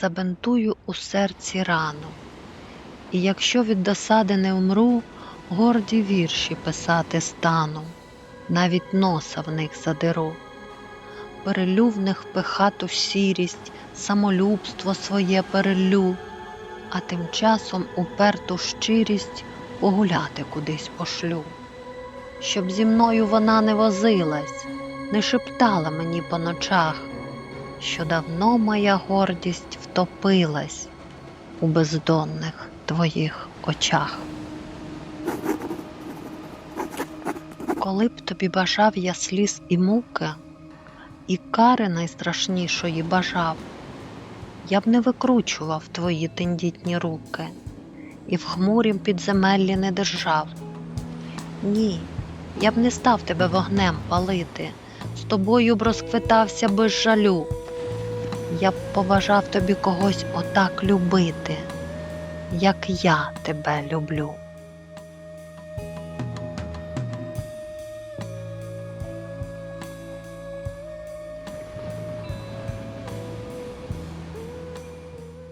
забинтую у серці рану. І якщо від досади не вмру, горді вірші писати стану, навіть носа в них задеру. Перелю в них пихату сірість, самолюбство своє перелю, а тим часом уперту щирість погуляти кудись пошлю. Щоб зі мною вона не возилась, не шептала мені по ночах, що давно моя гордість втопилась у бездонних твоїх очах. Коли б тобі бажав я сліз і муки, і кари найстрашнішої бажав, я б не викручував твої тендітні руки і в хмурім підземеллі не держав. Ні, я б не став тебе вогнем палити, з тобою б розквитався без жалю. Я б побажав тобі когось отак любити, як я тебе люблю.